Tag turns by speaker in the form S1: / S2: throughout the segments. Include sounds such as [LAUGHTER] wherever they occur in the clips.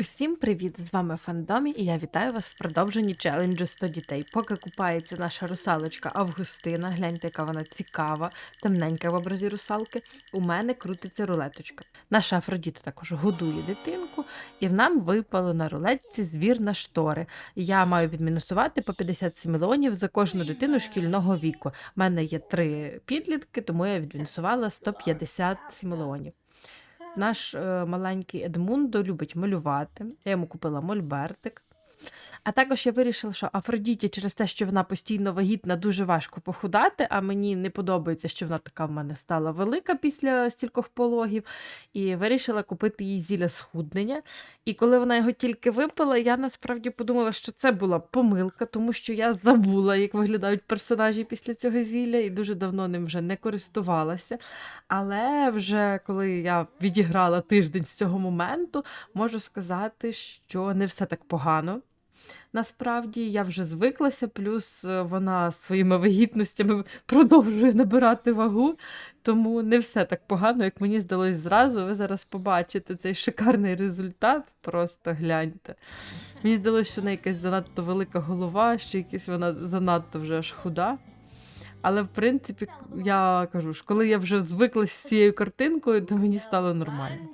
S1: Усім привіт! З вами Фандомі, і я вітаю вас в продовженні челенджу 100 дітей. Поки купається наша русалочка Августина, гляньте, яка вона цікава, темненька в образі русалки. У мене крутиться рулеточка. Наша Афродіта також годує дитинку, і в нам випало на рулетці збір на штори. Я маю відмінусувати по 57 мільйонів за кожну дитину шкільного віку. У мене є три підлітки, тому я відмінусувала 157 мільйонів. Наш е, маленький Едмундо любить малювати. Я йому купила мольбертик. А також я вирішила, що Афродіті через те, що вона постійно вагітна, дуже важко похудати, а мені не подобається, що вона така в мене стала велика після стількох пологів. І вирішила купити їй зілля схуднення. І коли вона його тільки випила, я насправді подумала, що це була помилка, тому що я забула, як виглядають персонажі після цього зілля, і дуже давно ним вже не користувалася. Але вже коли я відіграла тиждень з цього моменту, можу сказати, що не все так погано. Насправді я вже звиклася, плюс е, вона своїми вагітностями продовжує набирати вагу, тому не все так погано, як мені здалось зразу. Ви зараз побачите цей шикарний результат. Просто гляньте. Мені здалося, що в неї якась занадто велика голова, що якась вона занадто вже аж худа. Але в принципі, я кажу ж, коли я вже звикла з цією картинкою, то мені стало нормально.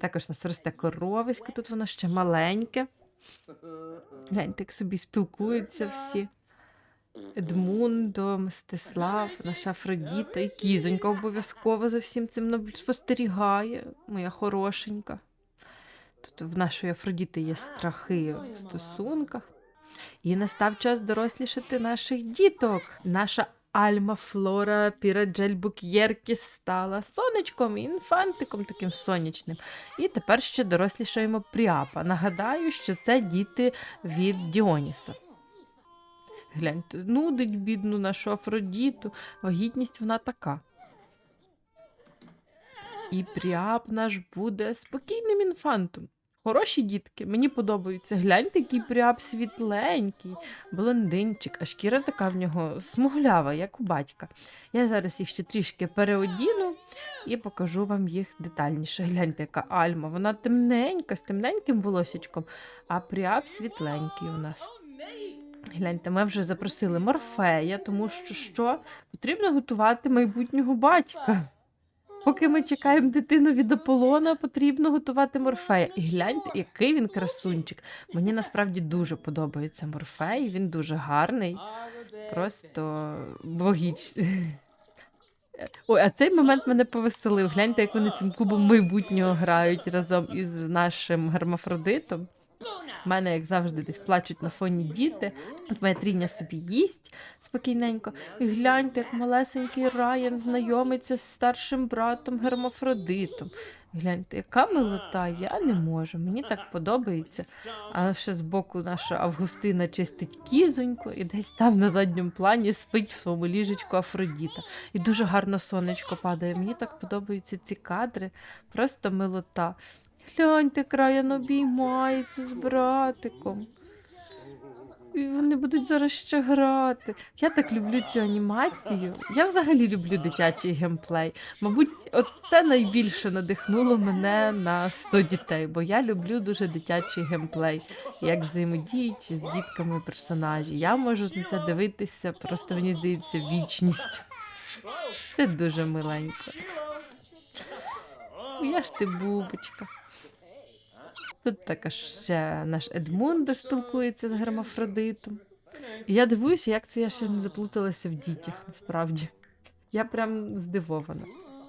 S1: Також нас росте коровисько, тут воно ще маленьке. Гляньте, як собі спілкуються всі. Едмундо, Мстислав, наша Афродіта і кізонька обов'язково за всім цим спостерігає, моя хорошенька. Тут в нашої Афродіти є страхи в стосунках. І настав час дорослішати наших діток. Наша Альма Флора Піраджель Бук'єркі стала сонечком, інфантиком таким сонячним. І тепер ще дорослішаємо Пріапа. Нагадаю, що це діти від Діоніса. Гляньте, нудить бідну нашу Афродіту. Вагітність вона така. І Пріап наш буде спокійним інфантом. Хороші дітки, мені подобаються. Гляньте, який Пріап світленький, блондинчик, а шкіра така в нього смуглява, як у батька. Я зараз їх ще трішки переодіну і покажу вам їх детальніше. Гляньте, яка альма. Вона темненька, з темненьким волосічком, а Пріап світленький у нас. Гляньте, ми вже запросили Морфея, тому що що? Потрібно готувати майбутнього батька. Поки ми чекаємо дитину від Аполлона, потрібно готувати Морфея. І гляньте, який він красунчик. Мені насправді дуже подобається Морфей, він дуже гарний, просто богіч. [LAUGHS] Ой, а цей момент мене повеселив. Гляньте, як вони цим кубом майбутнього грають разом із нашим гермафродитом. У мене, як завжди, десь плачуть на фоні діти. От моя тріня собі їсть спокійненько. І гляньте, як малесенький Райан знайомиться з старшим братом Гермафродитом. Гляньте, яка милота, я не можу. Мені так подобається. А ще збоку наша Августина чистить кізоньку, і десь там на задньому плані спить в своєму ліжечку Афродіта. І дуже гарно сонечко падає. Мені так подобаються ці кадри. Просто милота. Гляньте, краян обіймається з братиком. І вони будуть зараз ще грати. Я так люблю цю анімацію. Я взагалі люблю дитячий геймплей. Мабуть, от це найбільше надихнуло мене на 100 дітей, бо я люблю дуже дитячий геймплей, як взаємодіють з дітками персонажі. Я можу на це дивитися, просто мені здається, вічність. Це дуже миленько. Я ж ти бубочка. Тут також ще наш Едмундо спілкується з гермафродитом. Я дивуюся, як це я ще не заплуталася в дітях, насправді. Я прям здивована.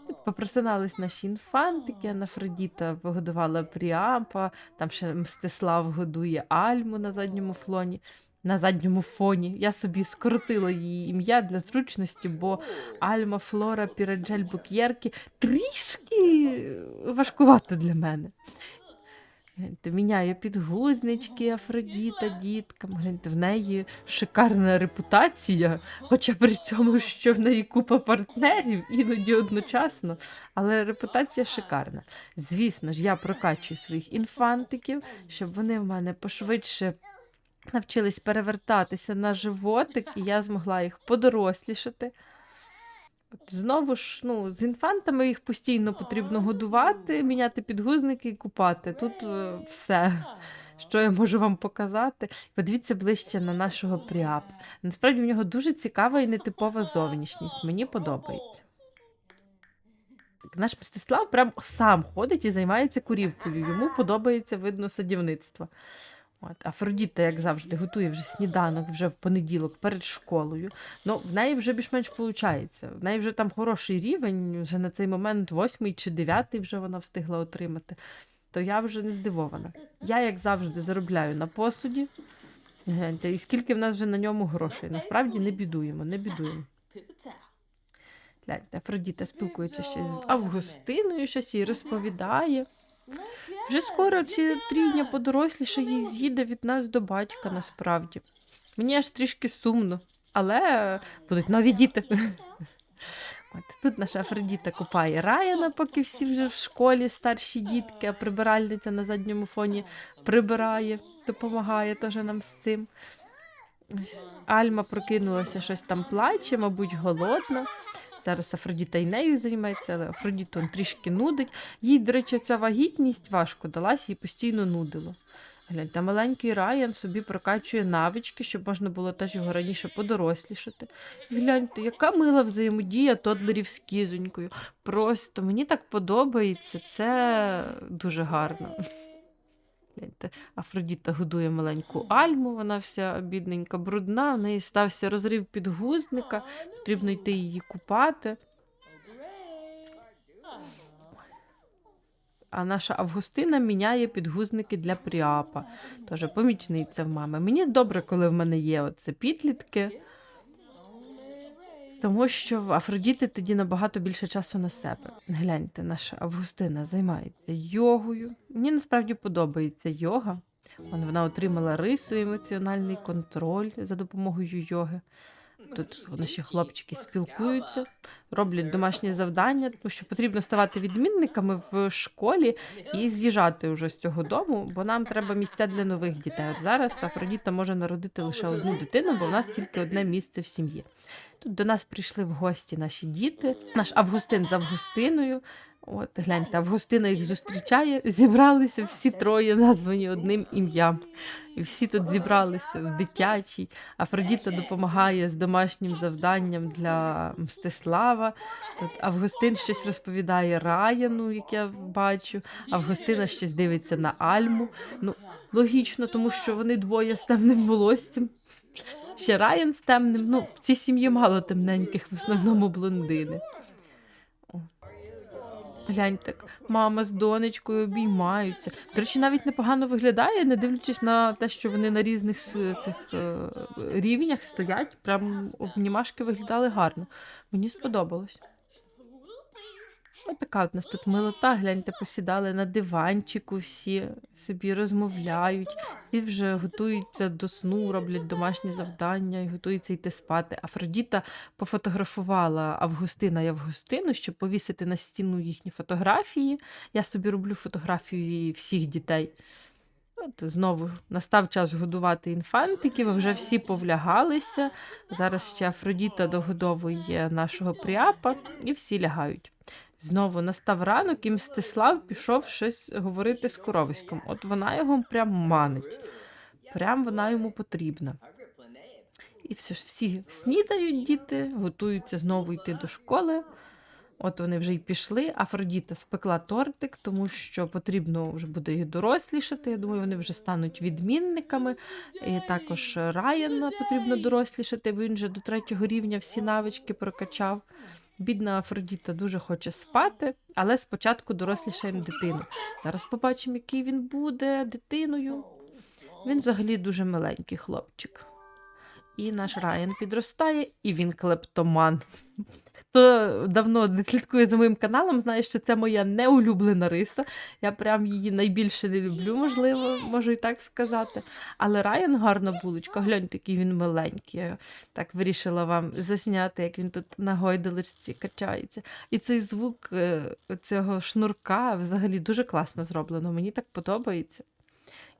S1: Тут попросинались наші інфантики, Анафродіта погодувала Пріампа, там ще Мстислав годує Альму на задньому флоні. На задньому фоні. Я собі скоротила її ім'я для зручності, бо Альма Флора Піраджель Бук'єрки трішки важкувато для мене. Гляньте, міняє підгузнички Афродіта діткам. Гляньте, в неї шикарна репутація, хоча при цьому, що в неї купа партнерів, іноді одночасно, але репутація шикарна. Звісно ж, я прокачую своїх інфантиків, щоб вони в мене пошвидше навчились перевертатися на животик, і я змогла їх подорослішати. Знову ж, ну, з інфантами їх постійно потрібно годувати, міняти підгузники і купати. Тут е, все, що я можу вам показати. Подивіться ближче на нашого пріапа. Насправді в нього дуже цікава і нетипова зовнішність. Мені подобається. Наш Мстислав прям сам ходить і займається курівкою. Йому подобається, видно, садівництво. От, Афродіта, як завжди, готує вже сніданок вже в понеділок перед школою. Ну, в неї вже більш-менш виходить. В неї вже там хороший рівень, вже на цей момент восьмий чи дев'ятий вже вона встигла отримати. То я вже не здивована. Я, як завжди, заробляю на посуді. Гляньте, і скільки в нас вже на ньому грошей. Насправді не бідуємо, не бідуємо. Гляньте, Афродіта спілкується ще з Августиною, щось їй розповідає. Вже скоро ці трійня подорослішає і з'їде від нас до батька, насправді. Мені аж трішки сумно, але будуть нові діти. [LAUGHS] От тут наша Афродіта купає Раяна, поки всі вже в школі старші дітки, а прибиральниця на задньому фоні прибирає, допомагає теж нам з цим. Альма прокинулася, щось там плаче, мабуть, голодна. Зараз Афродіта і нею займається, але Афродіту он трішки нудить. Їй, до речі, ця вагітність важко далась, їй постійно нудило. Гляньте, маленький Райан собі прокачує навички, щоб можна було теж його раніше подорослішати. Гляньте, яка мила взаємодія тодлерів з кізонькою. Просто мені так подобається, це дуже гарно. Афродіта годує маленьку альму, вона вся бідненька, брудна, в неї стався розрив підгузника, потрібно йти її купати. А наша Августина міняє підгузники для Пріапа. Тож помічниця в мами. Мені добре, коли в мене є оце підлітки, тому що в Афродіти тоді набагато більше часу на себе. Гляньте, наша Августина займається йогою. Мені насправді подобається йога. Вона отримала рису, емоціональний контроль за допомогою йоги. Тут наші хлопчики спілкуються, роблять домашні завдання, тому що потрібно ставати відмінниками в школі і з'їжджати вже з цього дому, бо нам треба місця для нових дітей. От зараз Афродіта може народити лише одну дитину, бо в нас тільки одне місце в сім'ї. Тут до нас прийшли в гості наші діти, наш Августин з Августиною. От гляньте, Августина їх зустрічає. Зібралися всі троє, названі одним ім'ям. І всі тут зібралися в дитячій. Афродіта допомагає з домашнім завданням для Мстислава. Тут Августин щось розповідає Раяну, як я бачу. Августина щось дивиться на Альму. Ну, логічно, тому що вони двоє з темним волоссям. Ще Райан з темним. Ну, в цій сім'ї мало темненьких, в основному блондини. О. Гляньте, так, мама з донечкою обіймаються. До речі, навіть непогано виглядає, не дивлячись на те, що вони на різних цих е, рівнях стоять. Прям обнімашки виглядали гарно. Мені сподобалось. Ось така от нас тут милота, гляньте, посідали на диванчику всі, собі розмовляють, ті вже готуються до сну, роблять домашні завдання і готуються йти спати. Афродіта пофотографувала Августина і Августину, щоб повісити на стіну їхні фотографії. Я собі роблю фотографії всіх дітей. От знову настав час годувати інфантиків, вже всі повлягалися. Зараз ще Афродіта догодовує нашого пріапа, і всі лягають. Знову настав ранок, і Мстислав пішов щось говорити з коровиськом. От вона його прям манить. Прям вона йому потрібна. І все ж всі снідають діти, готуються знову йти до школи. От вони вже й пішли. Афродіта спекла тортик, тому що потрібно вже буде їх дорослішати. Я думаю, вони вже стануть відмінниками. І також Райана потрібно дорослішати, він вже до третього рівня всі навички прокачав. Бідна Афродіта дуже хоче спати, але спочатку дорослішаємо дитину. Зараз побачимо, який він буде дитиною. Він взагалі дуже миленький хлопчик. І наш Райан підростає, і він клептоман. Хто давно не слідкує за моїм каналом, знає, що це моя неулюблена риса. Я прям її найбільше не люблю, можливо, можу і так сказати. Але Райан гарна булочка, гляньте, який він миленький. Я так вирішила вам засняти, як він тут на гойдалочці качається. І цей звук е, цього шнурка взагалі дуже класно зроблено. Мені так подобається.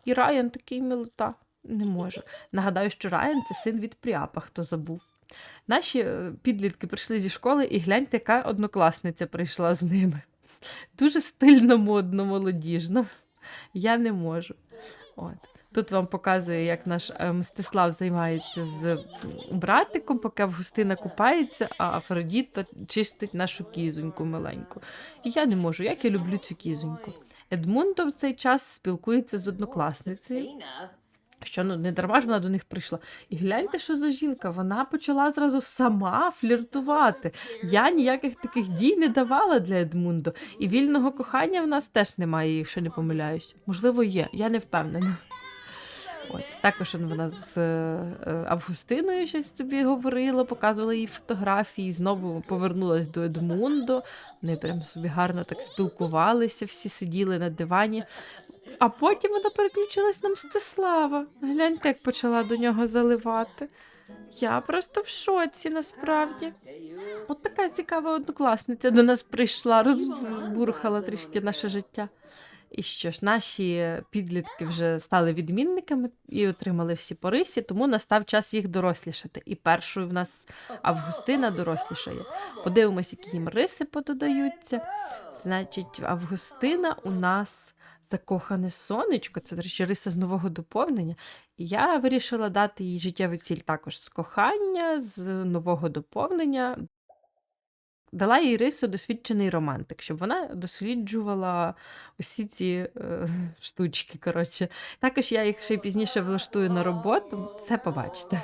S1: І Райан такий милота. Не можу. Нагадаю, що Райан це син від Пріапа, хто забув. Наші е, підлітки прийшли зі школи, і гляньте, яка однокласниця прийшла з ними. Дуже стильно, модно, молодіжно. Я не можу. От. Тут вам показую, як наш е, Мстислав займається з братиком, поки Августина купається, а Афродіта чистить нашу кізоньку маленьку. І я не можу, як я люблю цю кізоньку. Едмундо в цей час спілкується з однокласницею, що ну не дарма ж вона до них прийшла. І гляньте, що за жінка. Вона почала зразу сама фліртувати. Я ніяких таких дій не давала для Едмундо. І вільного кохання в нас теж немає, якщо не помиляюсь. Можливо, є, я не впевнена. От, також вона з е, Августиною щось собі говорила, показувала їй фотографії, знову повернулась до Едмундо. Вони прям собі гарно так спілкувалися, всі сиділи на дивані. А потім вона переключилась на Мстислава. Гляньте, як почала до нього заливати. Я просто в шоці насправді. От така цікава однокласниця до нас прийшла, розбурхала трішки наше життя. І що ж, наші підлітки вже стали відмінниками і отримали всі порисі, тому настав час їх дорослішати. І першою в нас Августина дорослішає. Подивимось, які їм риси пододаються. Значить, Августина у нас закохане сонечко, це, до речі, риса з нового доповнення. І я вирішила дати їй життєву ціль також з кохання, з нового доповнення. Дала їй рису досвідчений романтик, щоб вона досліджувала усі ці е, штучки. Коротше. Також я їх ще пізніше влаштую на роботу. Все побачите.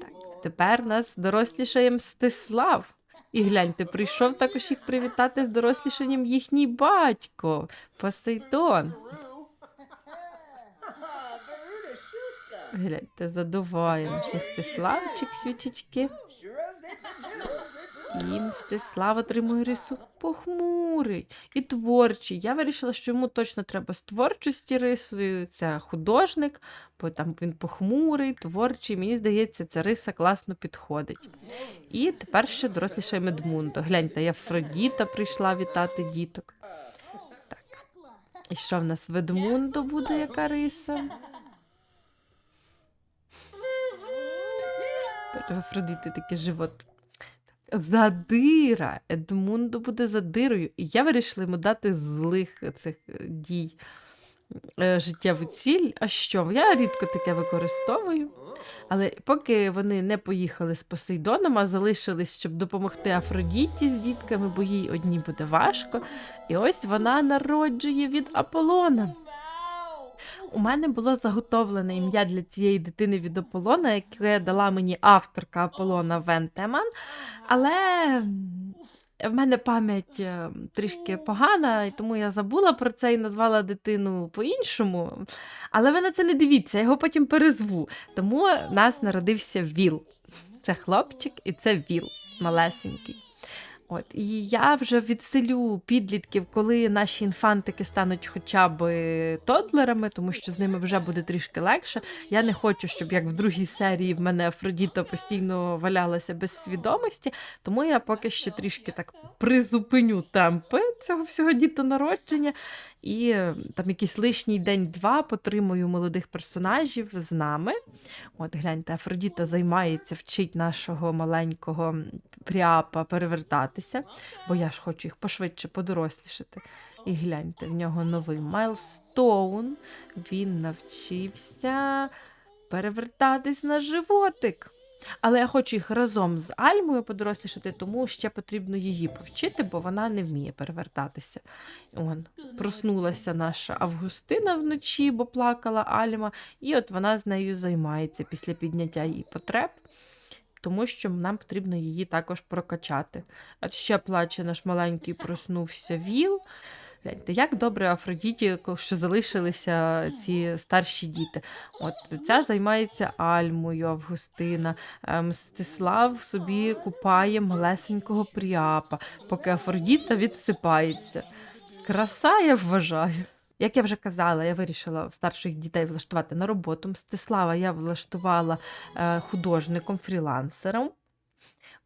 S1: Так, тепер нас дорослішає Мстислав. І гляньте, прийшов також їх привітати з дорослішанням їхній батько Посейдон. Гляньте, задуває наш Мстиславчик свічечки. І Мстислав отримує рису похмурий і творчий. Я вирішила, що йому точно треба з творчості рисою. Це художник, бо там він похмурий, творчий. Мені здається, ця риса класно підходить. І тепер ще доросліша Медмундо. Гляньте, Афродіта прийшла вітати діток. Так. І що в нас Ведмундо буде, яка риса? В Афродіти такий живот. Задира. Едмундо буде задирою. І я вирішила йому дати злих цих е, дій е, життєву ціль. А що? Я рідко таке використовую. Але поки вони не поїхали з Посейдоном, а залишились, щоб допомогти Афродіті з дітками, бо їй одній буде важко. І ось вона народжує від Аполлона. У мене було заготовлене ім'я для цієї дитини від Аполлона, яке дала мені авторка Аполлона Вентеман. Але в мене пам'ять е, трішки погана, і тому я забула про це і назвала дитину по-іншому. Але ви на це не дивіться, я його потім перезву. Тому в нас народився Віл. Це хлопчик і це Віл малесенький. От, і я вже відселю підлітків, коли наші інфантики стануть хоча б тодлерами, тому що з ними вже буде трішки легше. Я не хочу, щоб як в другій серії в мене Афродіта постійно валялася без свідомості, тому я поки що трішки так призупиню темпи цього всього дітонародження. І е, там якийсь лишній день-два потримую молодих персонажів з нами. От гляньте, Афродіта займається, вчить нашого маленького пряпа перевертатися, бо я ж хочу їх пошвидше подорослішати. І гляньте, в нього новий майлстоун. Він навчився перевертатись на животик. Але я хочу їх разом з Альмою подорослішати, тому ще потрібно її повчити, бо вона не вміє перевертатися. Он, проснулася наша Августина вночі, бо плакала Альма, і от вона з нею займається після підняття її потреб, тому що нам потрібно її також прокачати. А ще плаче наш маленький проснувся Віл. Гляньте, як добре Афродіті, що залишилися ці старші діти. От ця займається Альмою, Августина. Е, Мстислав собі купає малесенького пріапа, поки Афродіта відсипається. Краса, я вважаю. Як я вже казала, я вирішила старших дітей влаштувати на роботу. Мстислава я влаштувала е, художником, фрілансером.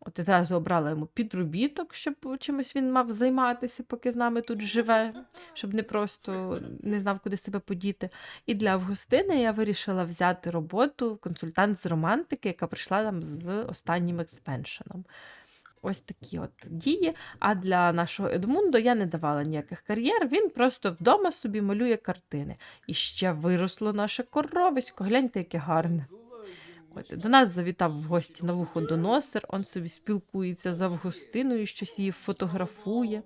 S1: От одразу обрала йому підробіток, щоб чимось він мав займатися, поки з нами тут живе, щоб не просто не знав, куди себе подіти. І для Августини я вирішила взяти роботу консультант з романтики, яка прийшла нам з останнім експеншеном. Ось такі от дії. А для нашого Едмундо я не давала ніяких кар'єр, він просто вдома собі малює картини. І ще виросло наше коровисько. Гляньте, яке гарне. От, до нас завітав в гості на вухо доносер, он собі спілкується з Августиною, щось її фотографує.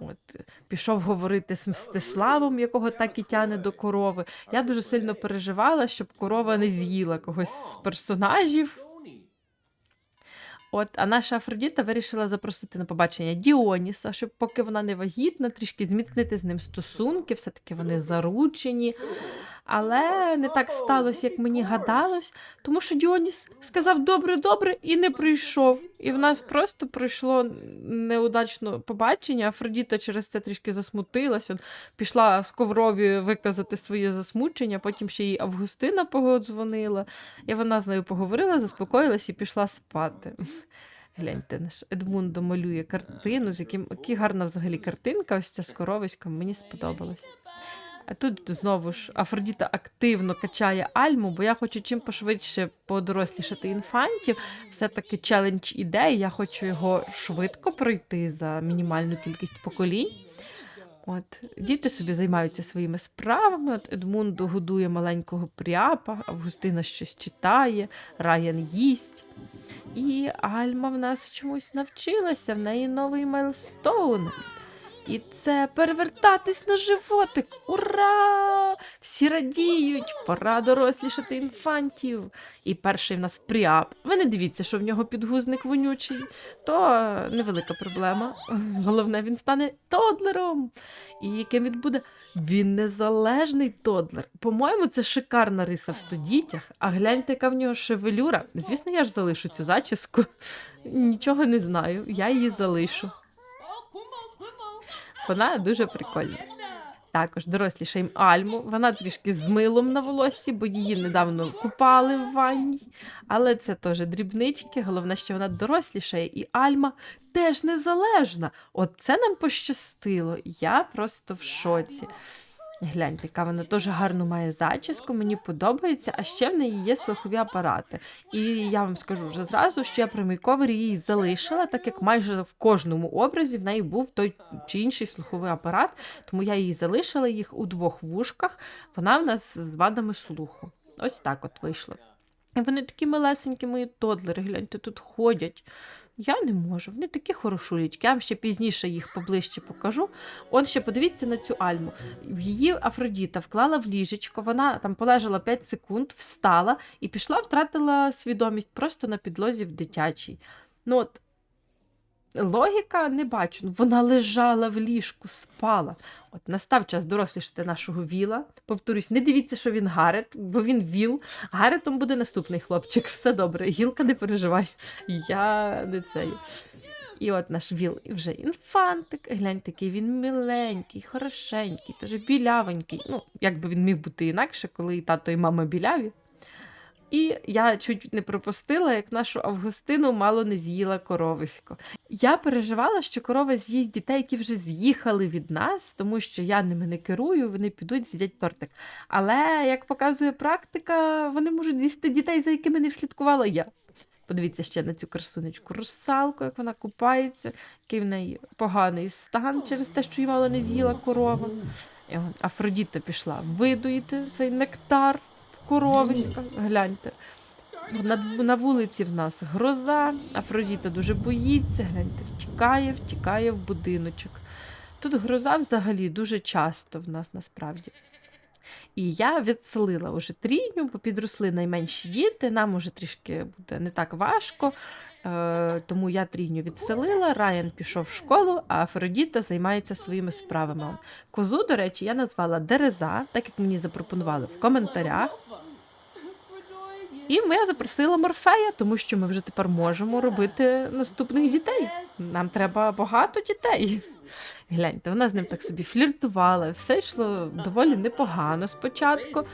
S1: От, пішов говорити з Мстиславом, якого так і тяне до корови. Я дуже сильно переживала, щоб корова не з'їла когось з персонажів. От, а наша Афродіта вирішила запросити на побачення Діоніса, щоб поки вона не вагітна, трішки зміцнити з ним стосунки, все-таки вони заручені. Але не так сталося, як мені гадалось, тому що Діоніс сказав добре-добре і не прийшов. І в нас просто пройшло неудачно побачення. Афродіта через це трішки засмутилась. От пішла з коврові виказати своє засмучення, потім ще їй Августина погодзвонила, і вона з нею поговорила, заспокоїлась і пішла спати. Гляньте, наш Едмундо малює картину, з яким які гарна взагалі картинка, ось ця з коровиськом, мені сподобалось. А тут знову ж Афродіта активно качає альму, бо я хочу чим пошвидше подорослішати інфантів. Все-таки челендж іде, і я хочу його швидко пройти за мінімальну кількість поколінь. От, діти собі займаються своїми справами. От Едмундо годує маленького пряпа, Августина щось читає, Раян їсть. І Альма в нас чомусь навчилася, в неї новий майлстоун. І це перевертатись на животик. Ура! Всі радіють, пора дорослішати інфантів. І перший в нас пріап. Ви не дивіться, що в нього підгузник вонючий, то невелика проблема. Головне, він стане тодлером. І яким він буде? Він незалежний тодлер. По-моєму, це шикарна риса в стодітях. А гляньте, яка в нього шевелюра. Звісно, я ж залишу цю зачіску. Нічого не знаю. Я її залишу. Вона дуже прикольна. Також дорослішаємо Альму. Вона трішки з милом на волоссі, бо її недавно купали в ванні. Але це теж дрібнички. Головне, що вона дорослішає, і Альма теж незалежна. От це нам пощастило. Я просто в шоці. Гляньте, яка вона дуже гарно має зачіску, мені подобається, а ще в неї є слухові апарати. І я вам скажу вже зразу, що я при мейковері її залишила, так як майже в кожному образі в неї був той чи інший слуховий апарат, тому я її залишила їх у двох вушках. Вона в нас з вадами слуху. Ось так от вийшло. І вони такі малесенькі, мої тодлери, гляньте, тут ходять. Я не можу, вони такі хорошулічки. Я вам ще пізніше їх поближче покажу. Он ще подивіться на цю альму. Її Афродіта вклала в ліжечко, вона там полежала 5 секунд, встала і пішла, втратила свідомість просто на підлозі в дитячій. Ну от, логіка не бачу. Вона лежала в ліжку, спала. От настав час дорослішати нашого віла. Повторюсь, не дивіться, що він Гарет, бо він віл. Гаретом буде наступний хлопчик. Все добре. Гілка не переживай. Я не цей. І от наш віл і вже інфантик. Гляньте, який він миленький, хорошенький, теж білявенький. Ну, як би він міг бути інакше, коли і тато, і мама біляві. І я чуть не пропустила, як нашу Августину мало не з'їла коровисько. Я переживала, що корова з'їсть дітей, які вже з'їхали від нас, тому що я ними не керую, вони підуть, з'їдять тортик. Але, як показує практика, вони можуть з'їсти дітей, за якими не вслідкувала я. Подивіться ще на цю красунечку русалку, як вона купається, який в неї поганий стан через те, що її мало не з'їла корова. Афродіта пішла видуїти цей нектар коровиська. Гляньте. На, на вулиці в нас гроза, Афродіта дуже боїться, гляньте, втікає, втікає в будиночок. Тут гроза взагалі дуже часто в нас насправді. І я відселила уже трійню, бо підросли найменші діти, нам уже трішки буде не так важко. Е, тому я трійню відселила, Райан пішов в школу, а Афродіта займається своїми справами. Козу, до речі, я назвала Дереза, так як мені запропонували в коментарях. І я запросила Морфея, тому що ми вже тепер можемо робити наступних дітей. Нам треба багато дітей. Гляньте, вона з ним так собі фліртувала, все йшло доволі непогано спочатку.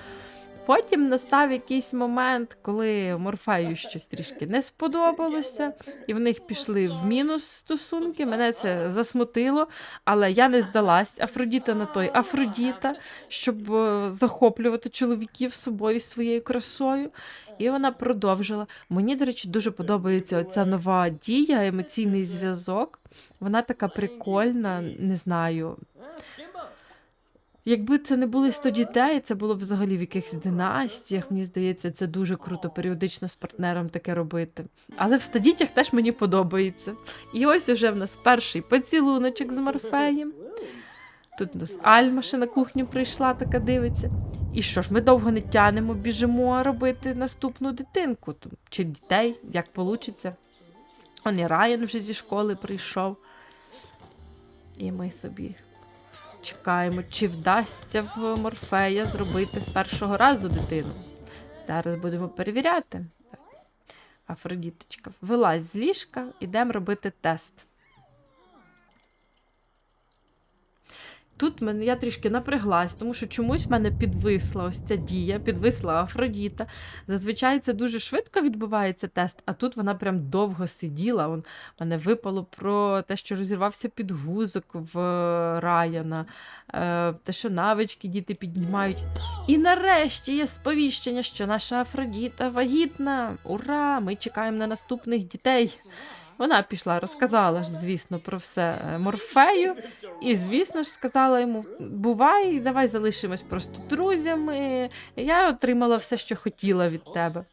S1: Потім настав якийсь момент, коли Морфею щось трішки не сподобалося, і в них пішли в мінус стосунки. Мене це засмутило, але я не здалась. Афродіта на той Афродіта, щоб е, захоплювати чоловіків собою своєю красою. І вона продовжила. Мені, до речі, дуже подобається оця нова дія, емоційний зв'язок. Вона така прикольна, не знаю. Якби це не були 100 дітей, це було б взагалі в якихось династіях. Мені здається, це дуже круто періодично з партнером таке робити. Але в 100 дітях теж мені подобається. І ось уже в нас перший поцілуночок з Морфеєм. Тут у нас Альма ще на кухню прийшла, така дивиться. І що ж, ми довго не тянемо, біжимо робити наступну дитинку чи дітей, як вийде. Он і Райан вже зі школи прийшов. І ми собі чекаємо, чи вдасться в Морфея зробити з першого разу дитину. Зараз будемо перевіряти. Афродіточка, вилазь з ліжка, ідемо робити тест. Тут мене я трішки напряглась, тому що чомусь в мене підвисла ось ця дія, підвисла Афродіта. Зазвичай це дуже швидко відбувається тест, а тут вона прям довго сиділа. Вон, мене випало про те, що розірвався підгузок в Раяна, е, те, що навички діти піднімають. І нарешті є сповіщення, що наша Афродіта вагітна. Ура! Ми чекаємо на наступних дітей. Вона пішла, розказала ж, звісно, про все е, Морфею. І, звісно ж, сказала йому: бувай, давай залишимось просто друзями. Я отримала все, що хотіла від тебе.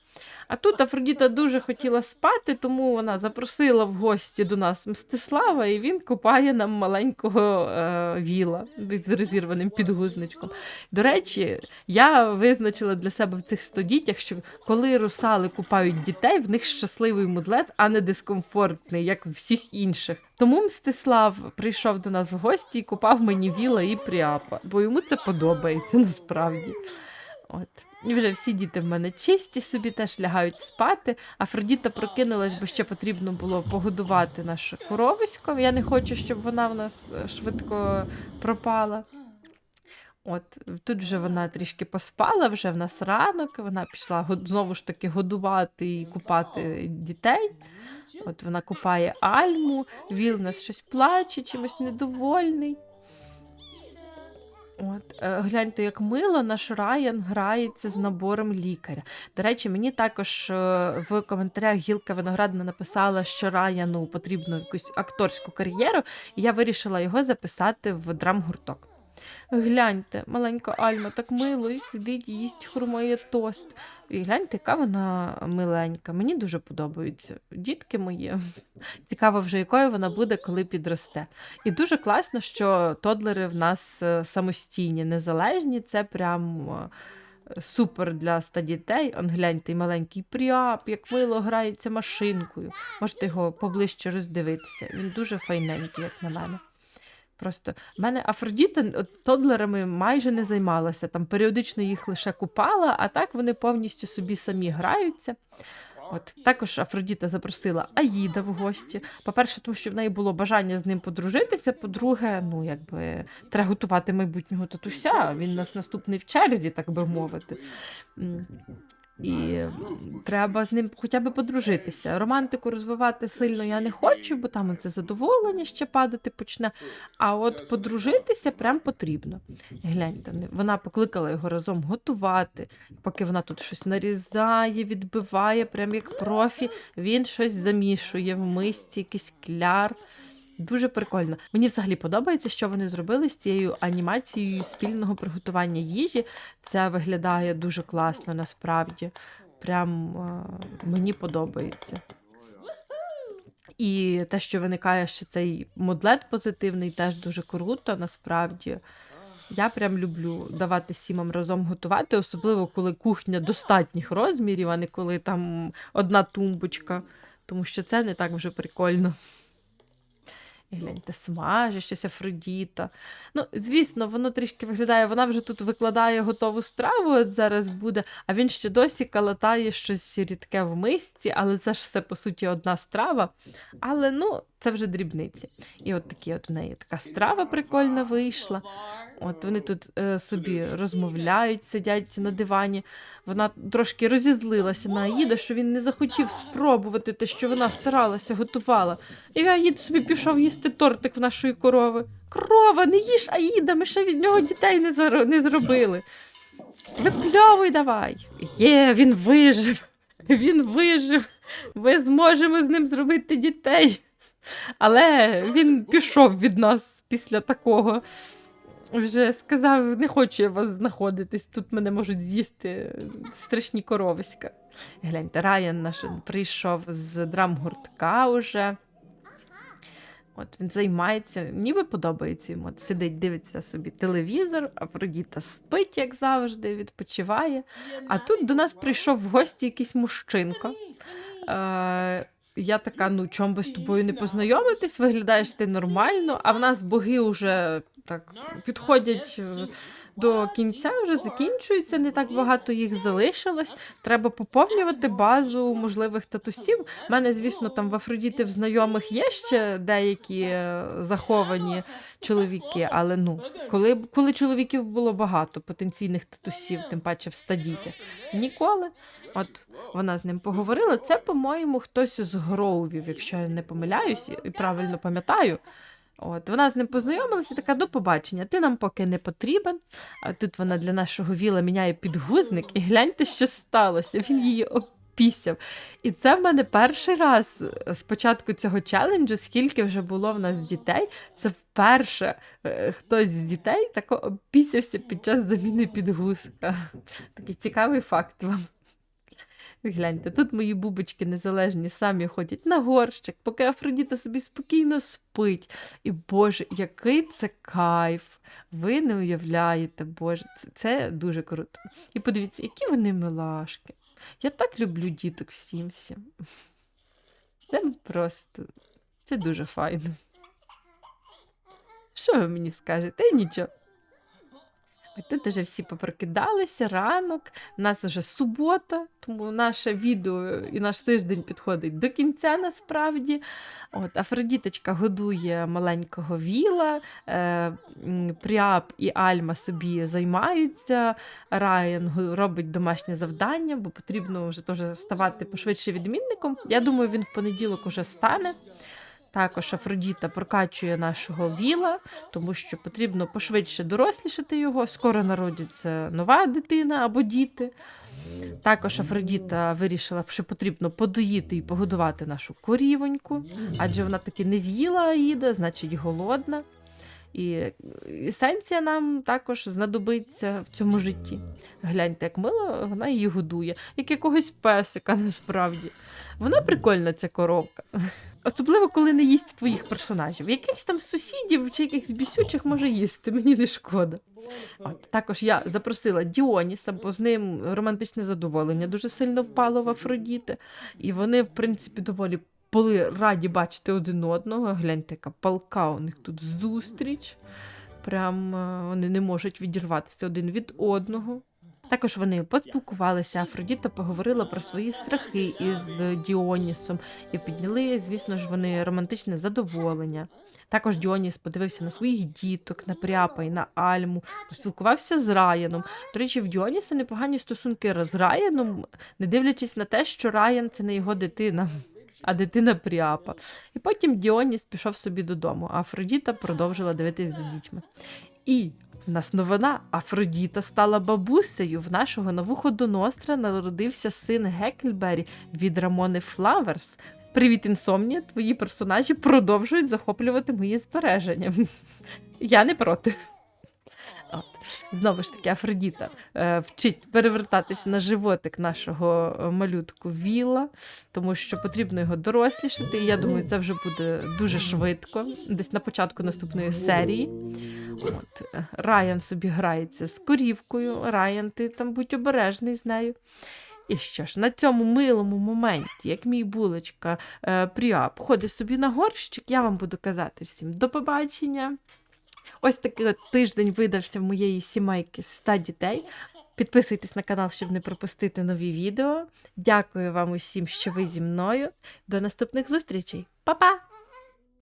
S1: А тут Афродіта дуже хотіла спати, тому вона запросила в гості до нас Мстислава, і він купає нам маленького е, віла з розірваним підгузничком. До речі, я визначила для себе в цих 100 дітях, що коли русали купають дітей, в них щасливий мудлет, а не дискомфортний, як в всіх інших. Тому Мстислав прийшов до нас в гості і купав мені віла і пріапа, бо йому це подобається насправді. От. Вже всі діти в мене чисті, собі теж лягають спати. Афродіта прокинулась, бо ще потрібно було погодувати наше коровисько. Я не хочу, щоб вона в нас е, швидко пропала. От тут вже вона трішки поспала, вже в нас ранок, вона пішла знову ж таки годувати і купати дітей. От вона купає Альму, Віл у нас щось плаче, чимось недовольний. От, е, гляньте, як мило наш Райан грається з набором лікаря. До речі, мені також е, в коментарях Гілка Виноградна написала, що Раяну потрібно якусь акторську кар'єру, і я вирішила його записати в драмгурток. Гляньте, маленька Альма так мило і сидить, їсть хрумає тост. І гляньте, яка вона миленька. Мені дуже подобаються. Дітки мої. [LAUGHS] Цікаво вже, якою вона буде, коли підросте. І дуже класно, що тодлери в нас е, самостійні, незалежні. Це прям е, супер для ста дітей. Он гляньте, маленький пріап, як мило грається машинкою. Можете його поближче роздивитися. Він дуже файненький, як на мене. Просто в мене Афродіта тодлерами майже не займалася. Там періодично їх лише купала, а так вони повністю собі самі граються. От також Афродіта запросила Аїда в гості. По-перше, тому що в неї було бажання з ним подружитися. По-друге, ну якби треба готувати майбутнього татуся. Він нас наступний в черзі, так би мовити. І треба з ним хоча б подружитися. Романтику розвивати сильно я не хочу, бо там це задоволення ще падати почне. А от подружитися прям потрібно. Гляньте, вона покликала його разом готувати, поки вона тут щось нарізає, відбиває, прям як профі. Він щось замішує в мисці, якийсь кляр. Дуже прикольно. Мені взагалі подобається, що вони зробили з цією анімацією спільного приготування їжі. Це виглядає дуже класно насправді. Прям е, мені подобається. І те, що виникає ще цей модлет позитивний, теж дуже круто, насправді. Я прям люблю давати сімам разом готувати, особливо коли кухня достатніх розмірів, а не коли там одна тумбочка, тому що це не так вже прикольно. І гляньте, смаже щось Афродіта. Ну, звісно, воно трішки виглядає, вона вже тут викладає готову страву, от зараз буде, а він ще досі калатає щось рідке в мисці, але це ж все, по суті, одна страва. Але ну, це вже дрібниці. І от такі от в неї така страва прикольна вийшла. От вони тут е, собі розмовляють, сидять на дивані. Вона трошки розізлилася на Аїда, що він не захотів спробувати те, що вона старалася, готувала. І Аїд собі пішов їсти тортик в нашої корови. Корова, не їж Аїда, ми ще від нього дітей не, заро- не зробили. Випльовуй давай. Є, він вижив. Він вижив. Ми зможемо з ним зробити дітей. Але він пішов від нас після такого. Вже сказав, не хочу я вас знаходитись, тут мене можуть з'їсти страшні коровиська. Гляньте, Райан наш прийшов з драмгуртка уже. От він займається, ніби подобається йому. От сидить, дивиться собі телевізор, а Афродіта спить, як завжди, відпочиває. А тут до нас прийшов в гості якийсь мужчинка. Е, я така, ну чом би з тобою не познайомитись, виглядаєш ти нормально, а в нас боги вже так підходять е, до кінця, вже закінчуються, не так багато їх залишилось. Треба поповнювати базу можливих татусів. У мене, звісно, там в Афродіти в знайомих є ще деякі е, заховані чоловіки, але ну, коли, коли чоловіків було багато потенційних татусів, тим паче в стадітях, ніколи. От вона з ним поговорила. Це, по-моєму, хтось з Гроувів, якщо я не помиляюсь і правильно пам'ятаю. От, вона з ним познайомилася, така до побачення. Ти нам поки не потрібен. А тут вона для нашого віла міняє підгузник, і гляньте, що сталося. Він її опісяв. І це в мене перший раз з початку цього челенджу, скільки вже було в нас дітей. Це вперше е, хтось з дітей тако опісявся під час заміни підгузка. Такий цікавий факт вам. Гляньте, тут мої бубочки незалежні самі ходять на горщик, поки Афродіта собі спокійно спить. І Боже, який це кайф! Ви не уявляєте, Боже, це, це дуже круто. І подивіться, які вони милашки. Я так люблю діток в Сімсі. Це просто це дуже файно. Що ви мені скажете? Нічого. Тут вже всі попрокидалися, ранок, у нас вже субота, тому наше відео і наш тиждень підходить до кінця насправді. От, Афродіточка годує маленького віла, е, Пріап і Альма собі займаються. Райан робить домашнє завдання, бо потрібно вже теж ставати пошвидше відмінником. Я думаю, він в понеділок уже стане. Також Афродіта прокачує нашого віла, тому що потрібно пошвидше дорослішати його. Скоро народиться нова дитина або діти. Також Афродіта вирішила, що потрібно подоїти і погодувати нашу корівоньку, адже вона таки не з'їла Аїда, значить голодна. І есенція нам також знадобиться в цьому житті. Гляньте, як мило вона її годує, як якогось песика насправді. Вона прикольна, ця коровка. Особливо, коли не їсть твоїх персонажів. Якихось там сусідів чи якихось бісючих може їсти, мені не шкода. От, також я запросила Діоніса, бо з ним романтичне задоволення дуже сильно впало в Афродіти. І вони, в принципі, доволі були раді бачити один одного. Гляньте, яка палка у них тут зустріч. Прям е, вони не можуть відірватися один від одного. Також вони поспілкувалися. Афродіта поговорила про свої страхи із Діонісом і підняли, звісно ж, вони романтичне задоволення. Також Діоніс подивився на своїх діток, на Пряпа і на Альму, поспілкувався з Раяном. До речі, в Діоніса непогані стосунки з Раяном, не дивлячись на те, що Раян це не його дитина. А дитина Пріапа. І потім Діоніс пішов собі додому, а Афродіта продовжила дивитись за дітьми. І в нас новина Афродіта стала бабусею. В нашого новоходоностра народився син Гекельбері від Рамони Флаверс. Привіт, інсомнія! Твої персонажі продовжують захоплювати мої збереження. [LAUGHS] Я не проти. От. Знову ж таки, Афродіта е, вчить перевертатися на животик нашого е, малютку Віла, тому що потрібно його дорослішати. І я думаю, це вже буде дуже швидко, десь на початку наступної серії. От. е, Райан собі грається з корівкою. Райан, ти там будь обережний з нею. І що ж, на цьому милому моменті, як мій булочка е, Пріап ходить собі на горщик, я вам буду казати всім до побачення. Ось такий от тиждень видався в моєї сімейки з 100 дітей. Підписуйтесь на канал, щоб не пропустити нові відео. Дякую вам усім, що ви зі мною. До наступних зустрічей. Па-па!